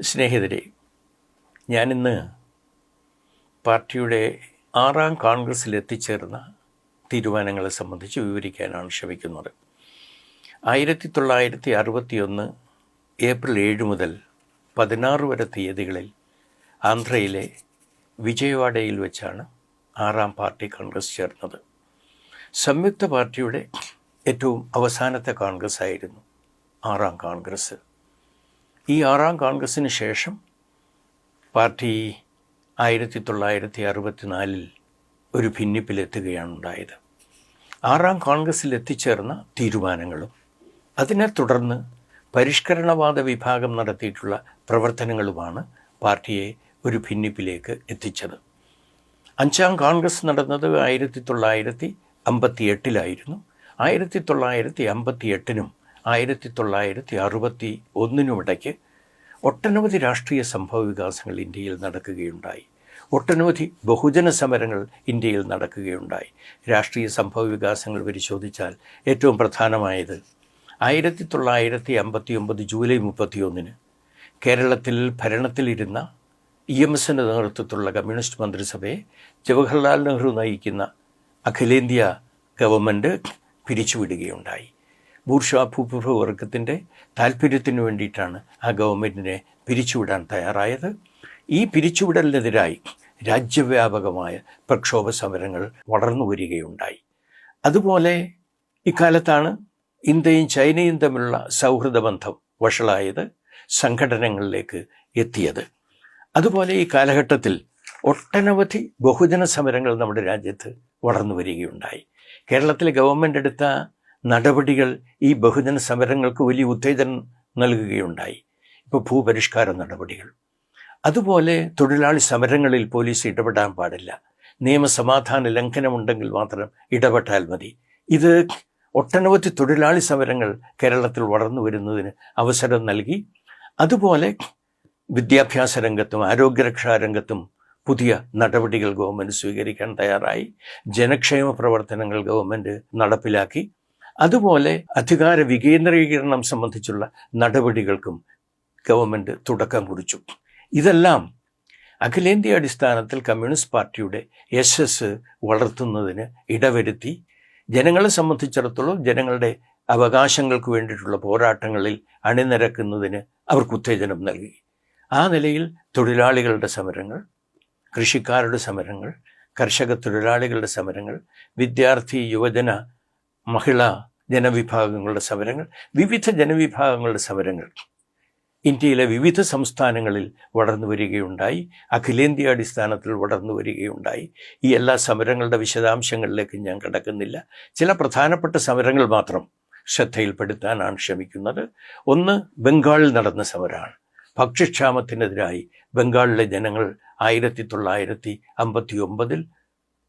സ്നേഹിതരെ ഞാനിന്ന് പാർട്ടിയുടെ ആറാം കോൺഗ്രസ്സിൽ എത്തിച്ചേർന്ന തീരുമാനങ്ങളെ സംബന്ധിച്ച് വിവരിക്കാനാണ് ശ്രമിക്കുന്നത്. ആയിരത്തി തൊള്ളായിരത്തി അറുപത്തിയൊന്ന് ഏപ്രിൽ ഏഴ് മുതൽ പതിനാറ് വരെ തീയതികളിൽ ആന്ധ്രയിലെ വിജയവാഡയിൽ വെച്ചാണ് ആറാം പാർട്ടി കോൺഗ്രസ് ചേർന്നത്. സംയുക്ത പാർട്ടിയുടെ ഏറ്റവും അവസാനത്തെ കോൺഗ്രസ് ആയിരുന്നു ആറാം കോൺഗ്രസ്. ഈ ആറാം കോൺഗ്രസ്സിന് ശേഷം പാർട്ടി ആയിരത്തി തൊള്ളായിരത്തി അറുപത്തിനാലിൽ ഒരു ഭിന്നിപ്പിലെത്തുകയാണ് ഉണ്ടായത് ആറാം കോൺഗ്രസ്സിൽ എത്തിച്ചേർന്ന തീരുമാനങ്ങളും അതിനെ തുടർന്ന് പരിഷ്കരണവാദ വിഭാഗം നടത്തിയിട്ടുള്ള പ്രവർത്തനങ്ങളുമാണ് പാർട്ടിയെ ഒരു ഭിന്നിപ്പിലേക്ക് എത്തിച്ചത്. അഞ്ചാം കോൺഗ്രസ് നടന്നത് ആയിരത്തി തൊള്ളായിരത്തി അമ്പത്തി എട്ടിലായിരുന്നു ആയിരത്തി തൊള്ളായിരത്തി അമ്പത്തി എട്ടിനും ആയിരത്തി തൊള്ളായിരത്തി അറുപത്തി ഒന്നിനുമിടയ്ക്ക് ഒട്ടനവധി രാഷ്ട്രീയ സംഭവ വികാസങ്ങൾ ഇന്ത്യയിൽ നടക്കുകയുണ്ടായി. ഒട്ടനവധി ബഹുജന സമരങ്ങൾ ഇന്ത്യയിൽ നടക്കുകയുണ്ടായി. രാഷ്ട്രീയ സംഭവ വികാസങ്ങൾ പരിശോധിച്ചാൽ ഏറ്റവും പ്രധാനമായത് ആയിരത്തി തൊള്ളായിരത്തി അമ്പത്തി ഒമ്പത് ജൂലൈ മുപ്പത്തിയൊന്നിന് കേരളത്തിൽ ഭരണത്തിലിരുന്ന ഇ എം എസിന്റെ നേതൃത്വത്തിലുള്ള കമ്മ്യൂണിസ്റ്റ് മന്ത്രിസഭയെ ജവഹർലാൽ നെഹ്റു നയിക്കുന്ന അഖിലേന്ത്യാ ഗവൺമെന്റ് പിരിച്ചുവിടുകയുണ്ടായി. ബൂർഷ ഭൂപ്രഭുവർഗത്തിന്റെ താല്പര്യത്തിന് വേണ്ടിയിട്ടാണ് ആ ഗവൺമെന്റിനെ പിരിച്ചുവിടാൻ തയ്യാറായത്. ഈ പിരിച്ചുവിടലിനെതിരായി രാജ്യവ്യാപകമായ പ്രക്ഷോഭ സമരങ്ങൾ വളർന്നു വരികയുണ്ടായി. അതുപോലെ ഇക്കാലത്താണ് ഇന്ത്യയും ചൈനയും തമ്മിലുള്ള സൗഹൃദ ബന്ധം വഷളായത് സംഘടനകളിലേക്ക് എത്തിയത്. അതുപോലെ ഈ കാലഘട്ടത്തിൽ ഒട്ടനവധി ബഹുജന സമരങ്ങൾ നമ്മുടെ രാജ്യത്ത് വളർന്നു വരികയുണ്ടായി. കേരളത്തിലെ ഗവൺമെന്റ് എടുത്ത നടപടികൾ ഈ ബഹുജന സമരങ്ങൾക്ക് വലിയ ഉത്തേജനം നൽകുകയുണ്ടായി. ഇപ്പോൾ ഭൂപരിഷ്കാര നടപടികൾ. അതുപോലെ തൊഴിലാളി സമരങ്ങളിൽ പോലീസ് ഇടപെടാൻ പാടില്ല. നിയമസമാധാന ലംഘനമുണ്ടെങ്കിൽ മാത്രം ഇടപെട്ടാൽ മതി. ഇത് ഒട്ടനവധി തൊഴിലാളി സമരങ്ങൾ കേരളത്തിൽ വളർന്നു വരുന്നതിന് അവസരം നൽകി. അതുപോലെ വിദ്യാഭ്യാസ രംഗത്തും ആരോഗ്യരക്ഷാ രംഗത്തും പുതിയ നടപടികൾ ഗവൺമെന്റ് സ്വീകരിക്കാൻ തയ്യാറായി. ജനക്ഷേമ പ്രവർത്തനങ്ങൾ ഗവൺമെന്റ് നടപ്പിലാക്കി. അതുപോലെ അധികാര വികേന്ദ്രീകരണം സംബന്ധിച്ചുള്ള നടപടികൾക്കും ഗവൺമെന്റ് തുടക്കം കുറിച്ചു. ഇതെല്ലാം അഖിലേന്ത്യാ അടിസ്ഥാനത്തിൽ കമ്മ്യൂണിസ്റ്റ് പാർട്ടിയുടെ യശസ് വളർത്തുന്നതിന് ഇടവരുത്തി. ജനങ്ങളെ സംബന്ധിച്ചിടത്തോളം ജനങ്ങളുടെ അവകാശങ്ങൾക്ക് വേണ്ടിയിട്ടുള്ള പോരാട്ടങ്ങളിൽ അണിനിരക്കുന്നതിന് അവർക്ക് ഉത്തേജനം നൽകി. ആ നിലയിൽ തൊഴിലാളികളുടെ സമരങ്ങൾ കൃഷിക്കാരുടെ സമരങ്ങൾ കർഷക തൊഴിലാളികളുടെ സമരങ്ങൾ വിദ്യാർത്ഥി യുവജന മഹിളാ ജനവിഭാഗങ്ങളുടെ സമരങ്ങൾ വിവിധ ജനവിഭാഗങ്ങളുടെ സമരങ്ങൾ ഇന്ത്യയിലെ വിവിധ സംസ്ഥാനങ്ങളിൽ വളർന്നു വരികയുണ്ടായി അഖിലേന്ത്യാടിസ്ഥാനത്തിൽ വളർന്നു വരികയുണ്ടായി. ഈ എല്ലാ സമരങ്ങളുടെ വിശദാംശങ്ങളിലേക്ക് ഞാൻ കടക്കുന്നില്ല. ചില പ്രധാനപ്പെട്ട സമരങ്ങൾ മാത്രം ശ്രദ്ധയിൽപ്പെടുത്താനാണ് ശ്രമിക്കുന്നത്. ഒന്ന് ബംഗാളിൽ നടന്ന സമരമാണ് ഭക്ഷ്യക്ഷാമത്തിനെതിരായി ബംഗാളിലെ ജനങ്ങൾ ആയിരത്തി തൊള്ളായിരത്തി അമ്പത്തി ഒമ്പതിൽ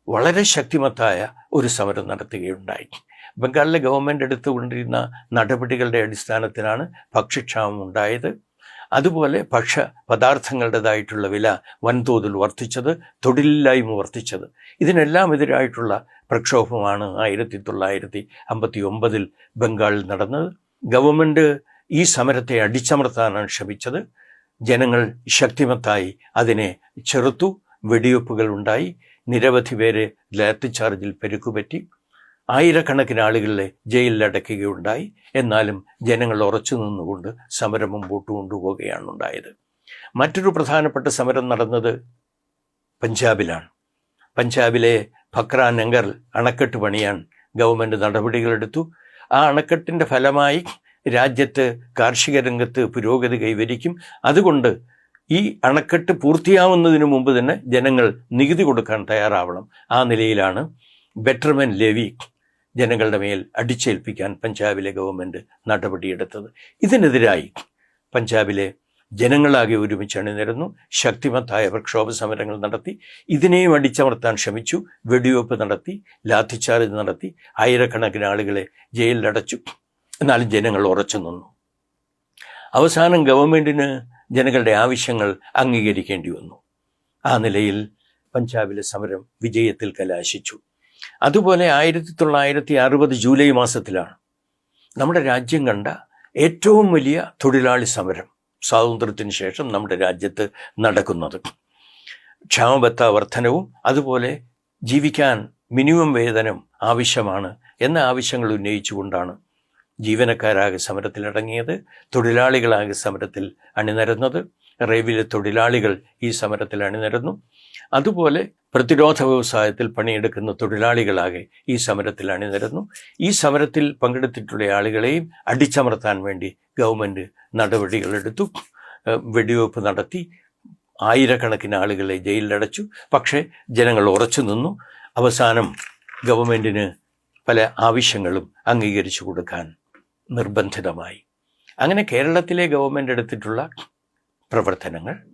വളരെ ശക്തിമത്തായ ഒരു സമരം നടത്തുകയുണ്ടായി. ബംഗാളിലെ ഗവൺമെന്റ് എടുത്തുകൊണ്ടിരുന്ന നടപടികളുടെ അടിസ്ഥാനത്തിലാണ് ഭക്ഷ്യക്ഷാമം ഉണ്ടായത്. അതുപോലെ ഭക്ഷ്യ പദാർത്ഥങ്ങളുടേതായിട്ടുള്ള വില വൻതോതിൽ വർദ്ധിച്ചത് തൊഴിലില്ലായ്മ വർദ്ധിച്ചത്. ഇതിനെല്ലാം എതിരായിട്ടുള്ള പ്രക്ഷോഭമാണ് ആയിരത്തി തൊള്ളായിരത്തി അമ്പത്തി ഒമ്പതിൽ ബംഗാളിൽ നടന്നത്. ഗവൺമെന്റ് ഈ സമരത്തെ അടിച്ചമർത്താനാണ് ശ്രമിച്ചത്. ജനങ്ങൾ ശക്തിമത്തായി അതിനെ ചെറുത്തു വെടിവെപ്പുകൾ ഉണ്ടായി നിരവധി പേരെ ലാത്തിച്ചാർജിൽ പെരുക്കുപറ്റി. ആയിരക്കണക്കിന് ആളുകളെ ജയിലിൽ അടയ്ക്കുകയുണ്ടായി. എന്നാലും ജനങ്ങൾ ഉറച്ചു നിന്നുകൊണ്ട് സമരം മുമ്പോട്ട് കൊണ്ടുപോവുകയാണ് ഉണ്ടായത്. മറ്റൊരു പ്രധാനപ്പെട്ട സമരം നടന്നത് പഞ്ചാബിലാണ്. പഞ്ചാബിലെ ഭക്ര നങ്കർ അണക്കെട്ട് പണിയാൻ ഗവൺമെന്റ് നടപടികളെടുത്തു. ആ അണക്കെട്ടിന്റെ ഫലമായി രാജ്യത്ത് കാർഷിക രംഗത്ത് പുരോഗതി കൈവരിക്കും. അതുകൊണ്ട് ഈ അണക്കെട്ട് പൂർത്തിയാവുന്നതിന് മുമ്പ് തന്നെ ജനങ്ങൾ നികുതി കൊടുക്കാൻ തയ്യാറാവണം. ആ നിലയിലാണ് ബെറ്റർമെൻ ലെവി ജനങ്ങളുടെ മേൽ അടിച്ചേൽപ്പിക്കാൻ പഞ്ചാബിലെ ഗവൺമെന്റ് നടപടിയെടുത്തത്. ഇതിനെതിരായി പഞ്ചാബിലെ ജനങ്ങളാകെ ഒരുമിച്ച് അണിനിരന്നു. ശക്തിമത്തായ പ്രക്ഷോഭ സമരങ്ങൾ നടത്തി. ഇതിനെയും അടിച്ചമർത്താൻ ശ്രമിച്ചു. വെടിവെപ്പ് നടത്തി. ലാത്തിച്ചാർജ് നടത്തി. ആയിരക്കണക്കിന് ആളുകളെ ജയിലിലടച്ചു. എന്നാലും ജനങ്ങൾ ഉറച്ചു നിന്നു. അവസാനം ഗവൺമെന്റിന് ജനങ്ങളുടെ ആവശ്യങ്ങൾ അംഗീകരിക്കേണ്ടി വന്നു. ആ നിലയിൽ പഞ്ചാബിലെ സമരം വിജയത്തിൽ കലാശിച്ചു. അതുപോലെ ആയിരത്തി തൊള്ളായിരത്തി അറുപത് ജൂലൈ മാസത്തിലാണ് നമ്മുടെ രാജ്യം കണ്ട ഏറ്റവും വലിയ തൊഴിലാളി സമരം സ്വാതന്ത്ര്യത്തിന് ശേഷം നമ്മുടെ രാജ്യത്ത് നടക്കുന്നത്. ക്ഷാമബത്ത വർധനവും അതുപോലെ ജീവിക്കാൻ മിനിമം വേതനം ആവശ്യമാണ് എന്ന ആവശ്യങ്ങൾ ഉന്നയിച്ചുകൊണ്ടാണ് ജീവനക്കാരാകെ സമരത്തിലിറങ്ങിയത് തൊഴിലാളികളാകെ സമരത്തിൽ അണിനിരന്നത് റെയിൽവേ തൊഴിലാളികൾ ഈ സമരത്തിൽ അണിനിരന്നു. അതുപോലെ പ്രതിരോധ വ്യവസായത്തിൽ പണിയെടുക്കുന്ന തൊഴിലാളികളാകെ ഈ സമരത്തിൽ അണിനിരന്നു. ഈ സമരത്തിൽ പങ്കെടുത്തിട്ടുള്ള ആളുകളെയും അടിച്ചമർത്താൻ വേണ്ടി ഗവൺമെന്റ് നടപടികളെടുത്തു. ഏഹ് വെടിവെപ്പ് നടത്തി. ആയിരക്കണക്കിന് ആളുകളെ ജയിലിലടച്ചു. പക്ഷേ ജനങ്ങൾ ഉറച്ചു നിന്നു. അവസാനം ഗവൺമെന്റിന് പല ആവശ്യങ്ങളും അംഗീകരിച്ചു കൊടുക്കാൻ നിർബന്ധിതമായി. അങ്ങനെ കേരളത്തിലെ ഗവൺമെന്റ് എടുത്തിട്ടുള്ള പ്രവർത്തനങ്ങൾ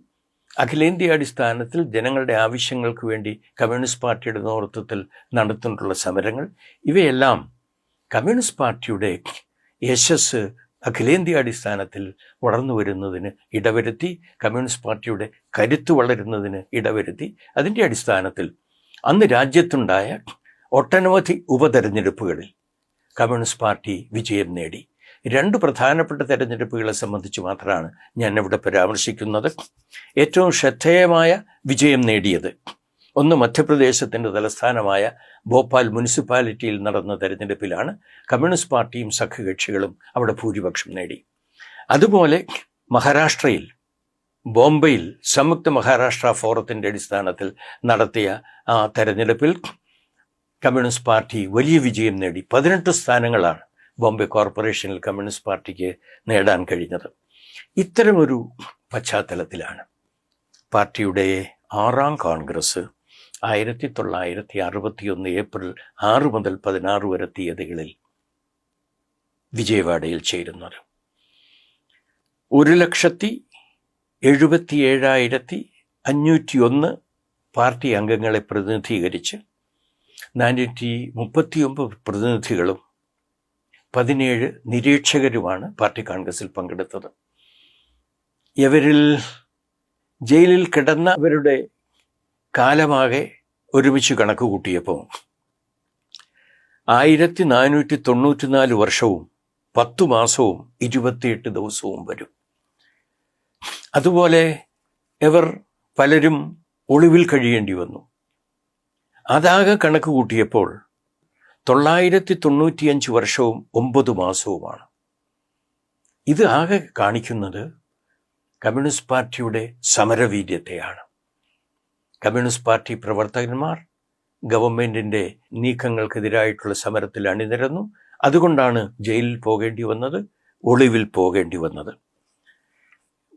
അഖിലേന്ത്യാ അടിസ്ഥാനത്തിൽ ജനങ്ങളുടെ ആവശ്യങ്ങൾക്ക് വേണ്ടി കമ്മ്യൂണിസ്റ്റ് പാർട്ടിയുടെ നേതൃത്വത്തിൽ നടത്തിയിട്ടുള്ള സമരങ്ങൾ ഇവയെല്ലാം കമ്മ്യൂണിസ്റ്റ് പാർട്ടിയുടെ യശസ് അഖിലേന്ത്യാ അടിസ്ഥാനത്തിൽ വളർന്നു വരുന്നതിന് ഇടവരുത്തി കമ്മ്യൂണിസ്റ്റ് പാർട്ടിയുടെ കരുത്ത് വളരുന്നതിന് ഇടവരുത്തി. അതിന്റെ അടിസ്ഥാനത്തിൽ അന്ന് രാജ്യത്തുണ്ടായ ഒട്ടനവധി ഉപതെരഞ്ഞെടുപ്പുകളിൽ കമ്മ്യൂണിസ്റ്റ് പാർട്ടി വിജയം നേടി. രണ്ട് പ്രധാനപ്പെട്ട തെരഞ്ഞെടുപ്പുകളെ സംബന്ധിച്ച് മാത്രമാണ് ഞാൻ ഇവിടെ പരാമർശിക്കുന്നത്. ഏറ്റവും ശ്രദ്ധേയമായ വിജയം നേടിയത് ഒന്ന് മധ്യപ്രദേശത്തിന്റെ തലസ്ഥാനമായ ഭോപ്പാൽ മുനിസിപ്പാലിറ്റിയിൽ നടന്ന തെരഞ്ഞെടുപ്പിലാണ്. കമ്മ്യൂണിസ്റ്റ് പാർട്ടിയും സഖ്യകക്ഷികളും അവിടെ ഭൂരിപക്ഷം നേടി. അതുപോലെ മഹാരാഷ്ട്രയിൽ ബോംബെയിൽ സംയുക്ത മഹാരാഷ്ട്ര ഫോറത്തിന്റെ അടിസ്ഥാനത്തിൽ നടത്തിയ ആ തെരഞ്ഞെടുപ്പിൽ കമ്മ്യൂണിസ്റ്റ് പാർട്ടി വലിയ വിജയം നേടി. പതിനെട്ട് സ്ഥാനങ്ങളാണ് ബോംബെ കോർപ്പറേഷനിൽ കമ്മ്യൂണിസ്റ്റ് പാർട്ടിക്ക് നേടാൻ കഴിഞ്ഞത്. ഇത്തരമൊരു പശ്ചാത്തലത്തിലാണ് പാർട്ടിയുടെ ആറാം കോൺഗ്രസ് ആയിരത്തി തൊള്ളായിരത്തി അറുപത്തിയൊന്ന് ഏപ്രിൽ ആറ് മുതൽ പതിനാറ് വരെ തീയതികളിൽ വിജയവാഡയിൽ ചേരുന്നത്. ഒരു ലക്ഷത്തി എഴുപത്തി ഏഴായിരത്തി അഞ്ഞൂറ്റി ഒന്ന് പാർട്ടി അംഗങ്ങളെ പ്രതിനിധീകരിച്ച് നാനൂറ്റി മുപ്പത്തിയൊമ്പത് പ്രതിനിധികളും പതിനേഴ് നിരീക്ഷകരുമാണ് പാർട്ടി കോൺഗ്രസിൽ പങ്കെടുത്തത്. ഇവരിൽ ജയിലിൽ കിടന്നവരുടെ കാലമാകെ ഒരുമിച്ച് കണക്ക് കൂട്ടിയപ്പോൾ ആയിരത്തി നാനൂറ്റി തൊണ്ണൂറ്റിനാല് വർഷവും പത്തു മാസവും ഇരുപത്തിയെട്ട് ദിവസവും വരും. അതുപോലെ ഇവർ പലരും ഒളിവിൽ കഴിയേണ്ടി വന്നു. അതാകെ കണക്ക് കൂട്ടിയപ്പോൾ തൊള്ളായിരത്തി തൊണ്ണൂറ്റിയഞ്ച് വർഷവും ഒമ്പത് മാസവുമാണ്. ഇത് ആകെ കാണിക്കുന്നത് കമ്മ്യൂണിസ്റ്റ് പാർട്ടിയുടെ സമരവീര്യത്തെയാണ്. കമ്മ്യൂണിസ്റ്റ് പാർട്ടി പ്രവർത്തകന്മാർ ഗവൺമെന്റിന്റെ നീക്കങ്ങൾക്കെതിരായിട്ടുള്ള സമരത്തിൽ അണിനിരന്നു. അതുകൊണ്ടാണ് ജയിലിൽ പോകേണ്ടി വന്നത് ഒളിവിൽ പോകേണ്ടി വന്നത്.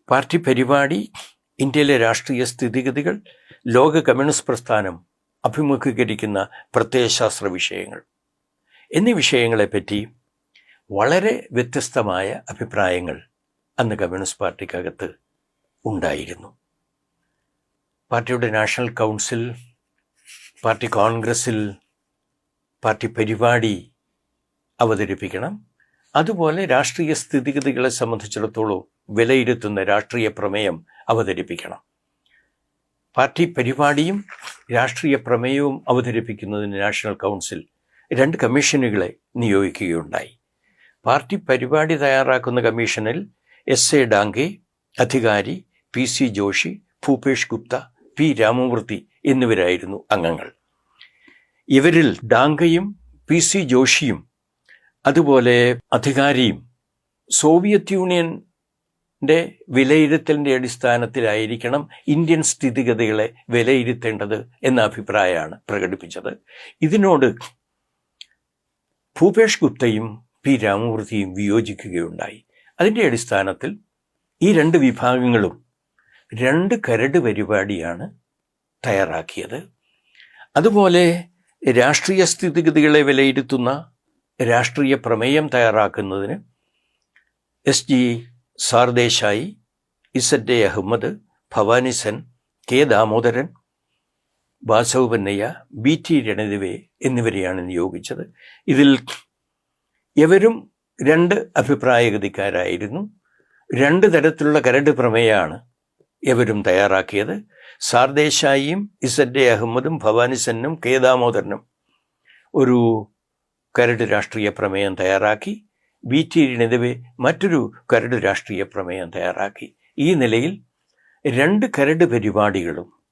പാർട്ടി പരിപാടി ഇന്ത്യയിലെ രാഷ്ട്രീയ സ്ഥിതിഗതികൾ ലോക കമ്മ്യൂണിസ്റ്റ് പ്രസ്ഥാനം അഭിമുഖീകരിക്കുന്ന പ്രത്യയശാസ്ത്ര വിഷയങ്ങൾ. എന്നീ വിഷയങ്ങളെപ്പറ്റി വളരെ വ്യത്യസ്തമായ അഭിപ്രായങ്ങൾ അന്ന് കമ്മ്യൂണിസ്റ്റ് പാർട്ടിക്കകത്ത് ഉണ്ടായിരുന്നു. പാർട്ടിയുടെ നാഷണൽ കൗൺസിൽ പാർട്ടി കോൺഗ്രസിൽ പാർട്ടി പരിപാടി അവതരിപ്പിക്കണം. അതുപോലെ രാഷ്ട്രീയ സ്ഥിതിഗതികളെ സംബന്ധിച്ചിടത്തോളം വിലയിരുത്തുന്ന രാഷ്ട്രീയ പ്രമേയം അവതരിപ്പിക്കണം. പാർട്ടി പരിപാടിയും രാഷ്ട്രീയ പ്രമേയവും അവതരിപ്പിക്കുന്നതിന് നാഷണൽ കൗൺസിൽ രണ്ട് കമ്മീഷനുകളെ നിയോഗിക്കുകയുണ്ടായി. പാർട്ടി പരിപാടി തയ്യാറാക്കുന്ന കമ്മീഷനിൽ S A Dange Adhikari P C Joshi Bhupesh Gupta P Ramamurthy എന്നിവരായിരുന്നു അംഗങ്ങൾ. ഇവരിൽ ഡാങ്കയും പി സി ജോഷിയും അതുപോലെ അധികാരിയും സോവിയറ്റ് യൂണിയന്റെ വിലയിരുത്തലിന്റെ അടിസ്ഥാനത്തിലായിരിക്കണം ഇന്ത്യൻ സ്ഥിതിഗതികളെ വിലയിരുത്തേണ്ടത് എന്ന അഭിപ്രായമാണ് പ്രകടിപ്പിച്ചത്. ഇതിനോട് ഭൂപേഷ് ഗുപ്തയും പി രാമമൂർത്തിയും വിയോജിക്കുകയുണ്ടായി. അതിന്റെ അടിസ്ഥാനത്തിൽ ഈ രണ്ട് വിഭാഗങ്ങളും രണ്ട് കരട് പരിപാടിയാണ് തയ്യാറാക്കിയത്. അതുപോലെ രാഷ്ട്രീയ സ്ഥിതിഗതികളെ വിലയിരുത്തുന്ന രാഷ്ട്രീയ പ്രമേയം തയ്യാറാക്കുന്നതിന് S G Sardesai Z A Ahmed ഭവാനിസൻ K Damodaran Basavapunnaiah B T Ranadive എന്നിവരെയാണ് നിയോഗിച്ചത്. ഇതിൽ എവരും രണ്ട് അഭിപ്രായഗതിക്കാരായിരുന്നു. രണ്ട് തരത്തിലുള്ള കരട് പ്രമേയമാണ് എവരും തയ്യാറാക്കിയത്. സാർദേശായിയും ഇസഡ് എ അഹമ്മദും ഭവാനിസന്നും കെ ദാമോദരനും ഒരു കരട് രാഷ്ട്രീയ പ്രമേയം തയ്യാറാക്കി. ബി ടി രണദിവെ മറ്റൊരു കരട് രാഷ്ട്രീയ പ്രമേയം തയ്യാറാക്കി. ഈ നിലയിൽ രണ്ട് കരട് പരിപാടികളും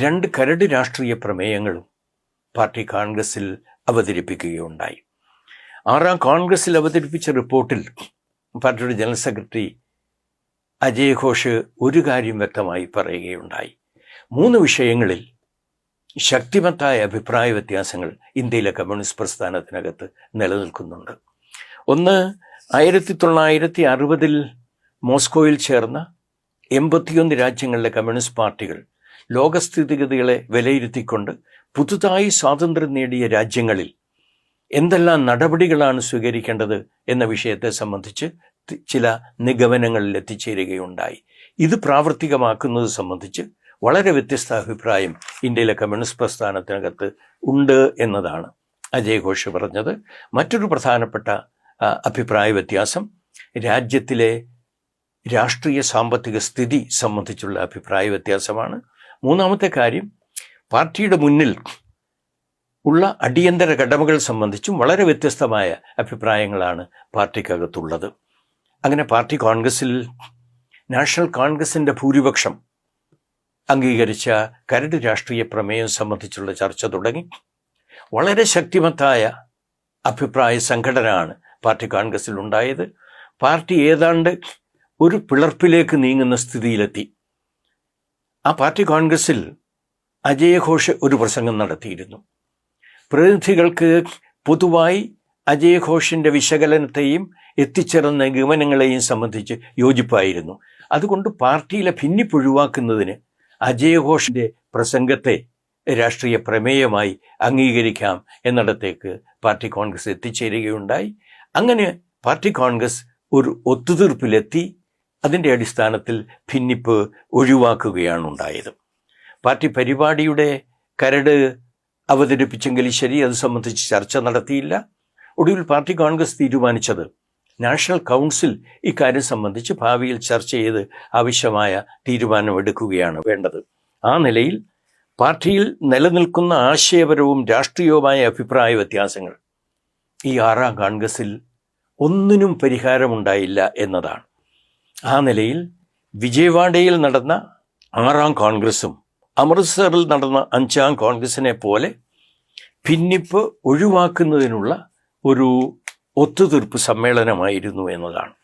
രണ്ട് കരട് രാഷ്ട്രീയ പ്രമേയങ്ങളും പാർട്ടി കോൺഗ്രസിൽ അവതരിപ്പിക്കുകയുണ്ടായി. ആറാം കോൺഗ്രസിൽ അവതരിപ്പിച്ച റിപ്പോർട്ടിൽ പാർട്ടിയുടെ ജനറൽ സെക്രട്ടറി അജയ് ഘോഷ് ഒരു കാര്യം വ്യക്തമായി പറയുകയുണ്ടായി. മൂന്ന് വിഷയങ്ങളിൽ ശക്തിമത്തായ അഭിപ്രായ വ്യത്യാസങ്ങൾ ഇന്ത്യയിലെ കമ്മ്യൂണിസ്റ്റ് പ്രസ്ഥാനത്തിനകത്ത് നിലനിൽക്കുന്നുണ്ട്. ഒന്ന് ആയിരത്തി തൊള്ളായിരത്തി അറുപതിൽ മോസ്കോയിൽ ചേർന്ന എൺപത്തിയൊന്ന് രാജ്യങ്ങളിലെ കമ്മ്യൂണിസ്റ്റ് പാർട്ടികൾ ലോകസ്ഥിതിഗതികളെ വിലയിരുത്തിക്കൊണ്ട് പുതുതായി സ്വാതന്ത്ര്യം നേടിയ രാജ്യങ്ങളിൽ എന്തെല്ലാം നടപടികളാണ് സ്വീകരിക്കേണ്ടത് എന്ന വിഷയത്തെ സംബന്ധിച്ച് ചില നിഗമനങ്ങളിൽ എത്തിച്ചേരുകയുണ്ടായി. ഇത് പ്രാവർത്തികമാക്കുന്നത് സംബന്ധിച്ച് വളരെ വ്യത്യസ്ത അഭിപ്രായം ഇന്ത്യയിലെ കമ്മ്യൂണിസ്റ്റ് പ്രസ്ഥാനത്തിനകത്ത് ഉണ്ട് എന്നതാണ് അജയ് ഘോഷ് പറഞ്ഞത്. മറ്റൊരു പ്രധാനപ്പെട്ട അഭിപ്രായ വ്യത്യാസം രാജ്യത്തിലെ രാഷ്ട്രീയ സാമ്പത്തിക സ്ഥിതി സംബന്ധിച്ചുള്ള അഭിപ്രായ വ്യത്യാസമാണ്. മൂന്നാമത്തെ കാര്യം പാർട്ടിയുടെ മുന്നിൽ ഉള്ള അടിയന്തര കടമകൾ സംബന്ധിച്ചും വളരെ വ്യത്യസ്തമായ അഭിപ്രായങ്ങളാണ് പാർട്ടിക്കകത്തുള്ളത്. അങ്ങനെ പാർട്ടി കോൺഗ്രസിൽ നാഷണൽ കോൺഗ്രസിന്റെ ഭൂരിപക്ഷം അംഗീകരിച്ച കരട് രാഷ്ട്രീയ പ്രമേയം സംബന്ധിച്ചുള്ള ചർച്ച തുടങ്ങി. വളരെ ശക്തിമത്തായ അഭിപ്രായ സംഘടനയാണ് പാർട്ടി കോൺഗ്രസിൽ ഉണ്ടായത് പാർട്ടി ഏതാണ്ട് ഒരു പിളർപ്പിലേക്ക് നീങ്ങുന്ന സ്ഥിതിയിലെത്തി. ആ പാർട്ടി കോൺഗ്രസിൽ അജയഘോഷ് ഒരു പ്രസംഗം നടത്തിയിരുന്നു. പ്രതിനിധികൾക്ക് പൊതുവായി അജയഘോഷിന്റെ വിശകലനത്തെയും എത്തിച്ചേർന്ന നിഗമനങ്ങളെയും സംബന്ധിച്ച് യോജിപ്പായിരുന്നു. അതുകൊണ്ട് പാർട്ടിയിലെ ഭിന്നിപ്പൊഴിവാക്കുന്നതിന് അജയഘോഷിന്റെ പ്രസംഗത്തെ രാഷ്ട്രീയ പ്രമേയമായി അംഗീകരിക്കാം എന്നിടത്തേക്ക് പാർട്ടി കോൺഗ്രസ് എത്തിച്ചേരുകയുണ്ടായി. അങ്ങനെ പാർട്ടി കോൺഗ്രസ് ഒരു ഒത്തുതീർപ്പിലെത്തി. അതിന്റെ അടിസ്ഥാനത്തിൽ ഭിന്നിപ്പ് ഒഴിവാക്കുകയാണ് ഉണ്ടായത് പാർട്ടി പരിപാടിയുടെ കരട് അവതരിപ്പിച്ചെങ്കിൽ ശരി അത് സംബന്ധിച്ച് ചർച്ച നടത്തിയില്ല. ഒടുവിൽ പാർട്ടി കോൺഗ്രസ് തീരുമാനിച്ചത് നാഷണൽ കൗൺസിൽ ഇക്കാര്യം സംബന്ധിച്ച് ഭാവിയിൽ ചർച്ച ചെയ്ത് ആവശ്യമായ തീരുമാനമെടുക്കുകയാണ് വേണ്ടത്. ആ നിലയിൽ പാർട്ടിയിൽ നിലനിൽക്കുന്ന ആശയപരവും രാഷ്ട്രീയവുമായ അഭിപ്രായ വ്യത്യാസങ്ങൾ ഈ ആറാം കോൺഗ്രസിൽ ഒന്നിനും പരിഹാരമുണ്ടായില്ല എന്നതാണ്. ആ നിലയിൽ വിജയവാഡയിൽ നടന്ന ആറാം കോൺഗ്രസും അമൃത്സറിൽ നടന്ന അഞ്ചാം കോൺഗ്രസിനെ പോലെ ഭിന്നിപ്പ് ഒഴിവാക്കുന്നതിനുള്ള ഒരു ഒത്തുതീർപ്പ് സമ്മേളനമായിരുന്നു എന്നതാണ്.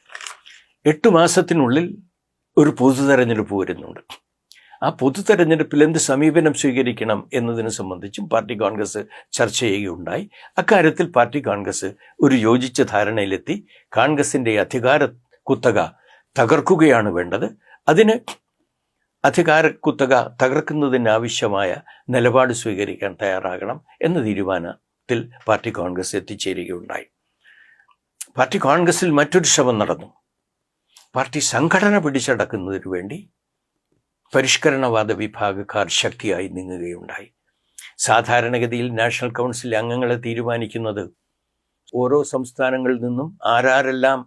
എട്ട് മാസത്തിനുള്ളിൽ ഒരു പൊതു തെരഞ്ഞെടുപ്പ് വരുന്നുണ്ട്. ആ പൊതു തെരഞ്ഞെടുപ്പിൽ എന്ത് സമീപനം സ്വീകരിക്കണം എന്നതിനെ സംബന്ധിച്ചും പാർട്ടി കോൺഗ്രസ് ചർച്ച ചെയ്യുകയുണ്ടായി. അക്കാര്യത്തിൽ പാർട്ടി കോൺഗ്രസ് ഒരു യോജിച്ച ധാരണയിലെത്തി. കോൺഗ്രസിന്റെ അധികാര കുത്തക തകർക്കുകയാണ് വേണ്ടത്. അതിന് അധികാര കുത്തക തകർക്കുന്നതിന് ആവശ്യമായ നിലപാട് സ്വീകരിക്കാൻ തയ്യാറാകണം എന്ന തീരുമാനത്തിൽ പാർട്ടി കോൺഗ്രസ് എത്തിച്ചേരുകയുണ്ടായി. പാർട്ടി കോൺഗ്രസിൽ മറ്റൊരു ശ്രമം നടന്നു. പാർട്ടി സംഘടന പിടിച്ചടക്കുന്നതിന് വേണ്ടി പരിഷ്കരണവാദ വിഭാഗക്കാർ ശക്തിയായി നീങ്ങുകയുണ്ടായി. സാധാരണഗതിയിൽ നാഷണൽ കൗൺസിൽ അംഗങ്ങളെ തീരുമാനിക്കുന്നത് ഓരോ സംസ്ഥാനങ്ങളിൽ നിന്നും ആരാരെല്ലാം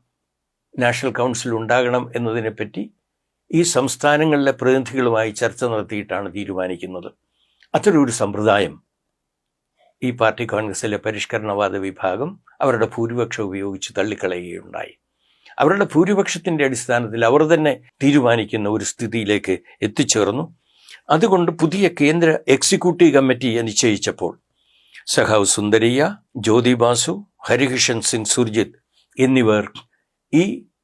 നാഷണൽ കൗൺസിൽ ഉണ്ടാകണം എന്നതിനെപ്പറ്റി ഈ സംസ്ഥാനങ്ങളിലെ പ്രതിനിധികളുമായി ചർച്ച നടത്തിയിട്ടാണ് തീരുമാനിക്കുന്നത്. അത്തരമൊരു സമ്പ്രദായം ഈ പാർട്ടി കോൺഗ്രസിലെ പരിഷ്കരണവാദ വിഭാഗം അവരുടെ ഭൂരിപക്ഷം ഉപയോഗിച്ച് തള്ളിക്കളയുകയുണ്ടായി. അവരുടെ ഭൂരിപക്ഷത്തിന്റെ അടിസ്ഥാനത്തിൽ അവർ തന്നെ തീരുമാനിക്കുന്ന ഒരു സ്ഥിതിയിലേക്ക് എത്തിച്ചേർന്നു. അതുകൊണ്ട് പുതിയ കേന്ദ്ര എക്സിക്യൂട്ടീവ് കമ്മിറ്റി നിശ്ചയിച്ചപ്പോൾ സഹാവ് സുന്ദരിയ ജ്യോതി ബാസു ഹരികിഷൻ സിംഗ് സുർജിത് എന്നിവർ ഈ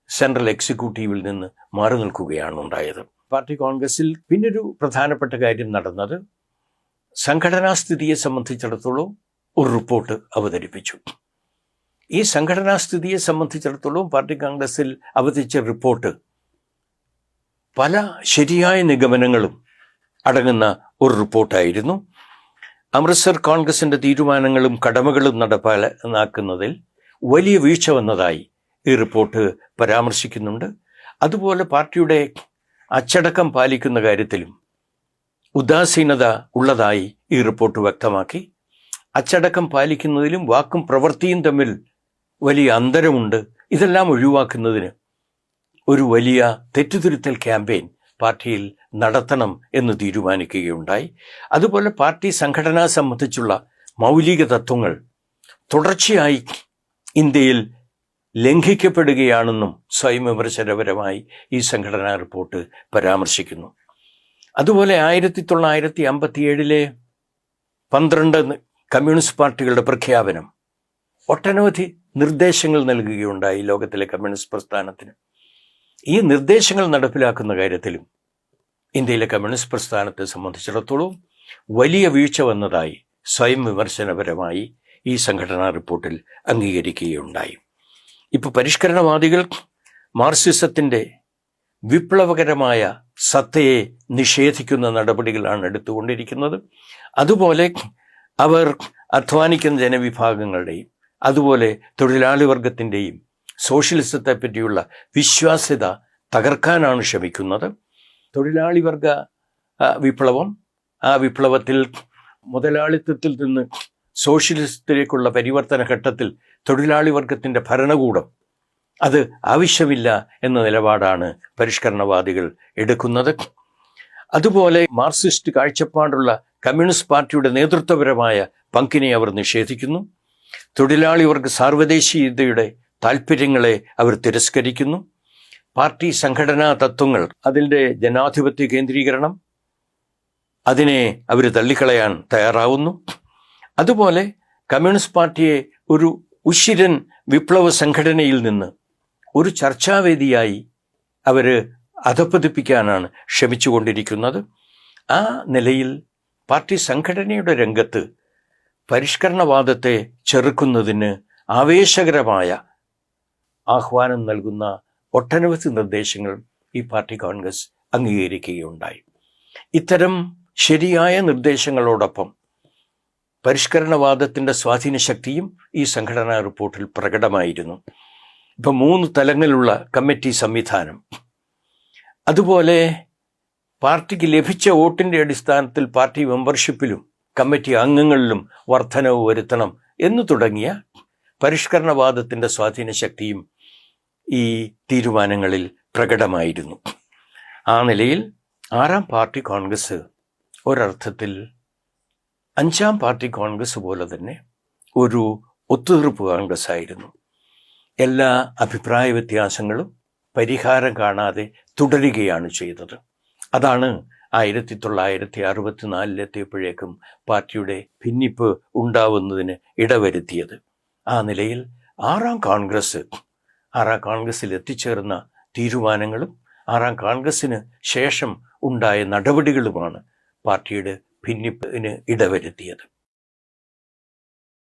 സെൻട്രൽ എക്സിക്യൂട്ടീവിൽ നിന്ന് മാറി നിൽക്കുകയാണ് ഉണ്ടായത് പാർട്ടി കോൺഗ്രസിൽ പിന്നൊരു പ്രധാനപ്പെട്ട കാര്യം നടന്നത് സംഘടനാ സ്ഥിതിയെ സംബന്ധിച്ചിടത്തോളം ഒരു റിപ്പോർട്ട് അവതരിപ്പിച്ചു. ഈ സംഘടനാ സ്ഥിതിയെ സംബന്ധിച്ചിടത്തോളം പാർട്ടി കോൺഗ്രസിൽ അവതരിച്ച റിപ്പോർട്ട് പല ശരിയായ നിഗമനങ്ങളും അടങ്ങുന്ന ഒരു റിപ്പോർട്ടായിരുന്നു. അമൃത്സർ കോൺഗ്രസിന്റെ തീരുമാനങ്ങളും കടമകളും നടപ്പാക്കുന്നതിൽ വലിയ വീഴ്ച വന്നതായി ഈ റിപ്പോർട്ട് പരാമർശിക്കുന്നുണ്ട്. അതുപോലെ പാർട്ടിയുടെ അച്ചടക്കം പാലിക്കുന്ന കാര്യത്തിലും ഉദാസീനത ഉള്ളതായി ഈ റിപ്പോർട്ട് വ്യക്തമാക്കി. അച്ചടക്കം പാലിക്കുന്നതിലും വാക്കും പ്രവൃത്തിയും തമ്മിൽ വലിയ അന്തരമുണ്ട്. ഇതെല്ലാം ഒഴിവാക്കുന്നതിന് ഒരു വലിയ തെറ്റുതിരുത്തൽ ക്യാമ്പയിൻ പാർട്ടിയിൽ നടത്തണം എന്ന് തീരുമാനിക്കുകയുണ്ടായി. അതുപോലെ പാർട്ടി സംഘടന സംബന്ധിച്ചുള്ള മൗലിക തത്വങ്ങൾ തുടർച്ചയായി ഇന്ത്യയിൽ ലംഘിക്കപ്പെടുകയാണെന്നും സ്വയം വിമർശനപരമായി ഈ സംഘടനാ റിപ്പോർട്ട് പരാമർശിക്കുന്നു. അതുപോലെ ആയിരത്തി തൊള്ളായിരത്തി അമ്പത്തിയേഴിലെ പന്ത്രണ്ട് കമ്മ്യൂണിസ്റ്റ് പാർട്ടികളുടെ പ്രഖ്യാപനം ഒട്ടനവധി നിർദ്ദേശങ്ങൾ നൽകുകയുണ്ടായി ലോകത്തിലെ കമ്മ്യൂണിസ്റ്റ് പ്രസ്ഥാനത്തിന്. ഈ നിർദ്ദേശങ്ങൾ നടപ്പിലാക്കുന്ന കാര്യത്തിലും ഇന്ത്യയിലെ കമ്മ്യൂണിസ്റ്റ് പ്രസ്ഥാനത്തെ സംബന്ധിച്ചിടത്തോളം വലിയ വീഴ്ച വന്നതായി സ്വയം വിമർശനപരമായി ഈ സംഘടനാ റിപ്പോർട്ടിൽ അംഗീകരിക്കുകയുണ്ടായി. ഇപ്പോൾ പരിഷ്കരണവാദികൾ മാർസിസത്തിന്റെ വിപ്ലവകരമായ സത്തയെ നിഷേധിക്കുന്ന നടപടികളാണ് എടുത്തുകൊണ്ടിരിക്കുന്നത്. അതുപോലെ അവർ അധ്വാനിക്കുന്ന ജനവിഭാഗങ്ങളുടെയും അതുപോലെ തൊഴിലാളി വർഗത്തിന്റെയും സോഷ്യലിസത്തെ പറ്റിയുള്ള വിശ്വാസ്യത തകർക്കാനാണ് ശ്രമിക്കുന്നത്. തൊഴിലാളി വർഗ വിപ്ലവം ആ വിപ്ലവത്തിൽ മുതലാളിത്തത്തിൽ നിന്ന് സോഷ്യലിസത്തിലേക്കുള്ള പരിവർത്തന ഘട്ടത്തിൽ തൊഴിലാളി വർഗത്തിന്റെ ഭരണകൂടം. അത് ആവശ്യമില്ല എന്ന നിലപാടാണ് പരിഷ്കരണവാദികൾ എടുക്കുന്നത്. അതുപോലെ മാർക്സിസ്റ്റ് കാഴ്ചപ്പാടുള്ള കമ്മ്യൂണിസ്റ്റ് പാർട്ടിയുടെ നേതൃത്വപരമായ പങ്കിനെ അവർ നിഷേധിക്കുന്നു. തൊഴിലാളി വർഗ സാർവദേശീയതയുടെ താല്പര്യങ്ങളെ അവർ തിരസ്കരിക്കുന്നു. പാർട്ടി സംഘടനാ തത്വങ്ങൾ അതിന്റെ ജനാധിപത്യ കേന്ദ്രീകരണം അതിനെ അവർ തള്ളിക്കളയാൻ തയ്യാറാവുന്നു. അതുപോലെ കമ്മ്യൂണിസ്റ്റ് പാർട്ടിയെ ഒരു ഉശിരൻ വിപ്ലവ സംഘടനയിൽ നിന്ന് ഒരു ചർച്ചാവേദിയായി അവർ അധപ്പതിപ്പിക്കാനാണ് ക്ഷമിച്ചുകൊണ്ടിരിക്കുന്നത് ആ നിലയിൽ പാർട്ടി സംഘടനയുടെ രംഗത്ത് പരിഷ്കരണവാദത്തെ ചെറുക്കുന്നതിന് ആവേശകരമായ ആഹ്വാനം നൽകുന്ന ഒട്ടനവധി നിർദ്ദേശങ്ങൾ ഈ പാർട്ടി കോൺഗ്രസ് അംഗീകരിക്കുകയുണ്ടായി. ഇത്തരം ശരിയായ നിർദ്ദേശങ്ങളോടൊപ്പം പരിഷ്കരണവാദത്തിന്റെ സ്വാധീനശക്തിയും ഈ സംഘടനാ റിപ്പോർട്ടിൽ പ്രകടമായിരുന്നു. ഇപ്പം മൂന്ന് തലങ്ങളിലുള്ള കമ്മിറ്റി സംവിധാനം. അതുപോലെ പാർട്ടിക്ക് ലഭിച്ച വോട്ടിന്റെ അടിസ്ഥാനത്തിൽ പാർട്ടി മെമ്പർഷിപ്പിലും കമ്മിറ്റി അംഗങ്ങളിലും വർധനവ് വരുത്തണം എന്നു തുടങ്ങിയ പരിഷ്കരണവാദത്തിന്റെ സ്വാധീനശക്തിയും ഈ തീരുമാനങ്ങളിൽ പ്രകടമായിരുന്നു. ആ നിലയിൽ ആറാം പാർട്ടി കോൺഗ്രസ് ഒരർത്ഥത്തിൽ അഞ്ചാം പാർട്ടി കോൺഗ്രസ് പോലെ തന്നെ ഒരു ഒത്തുതീർപ്പ് കോൺഗ്രസ് ആയിരുന്നു. എല്ലാ അഭിപ്രായ വ്യത്യാസങ്ങളും പരിഹാരം കാണാതെ തുടരുകയാണ് ചെയ്തത്. അതാണ് ആയിരത്തി തൊള്ളായിരത്തി അറുപത്തിനാലിലെത്തിയപ്പോഴേക്കും പാർട്ടിയുടെ ഭിന്നിപ്പ് ഉണ്ടാവുന്നതിന് ഇടവരുത്തിയത്. ആ നിലയിൽ ആറാം കോൺഗ്രസ് ആറാം കോൺഗ്രസിൽ എത്തിച്ചേർന്ന തീരുമാനങ്ങളും ആറാം കോൺഗ്രസ്സിന് ശേഷം ഉണ്ടായ നടപടികളുമാണ് പാർട്ടിയുടെ ഭിന്നിപ്പിന് ഇടവരുത്തിയത്.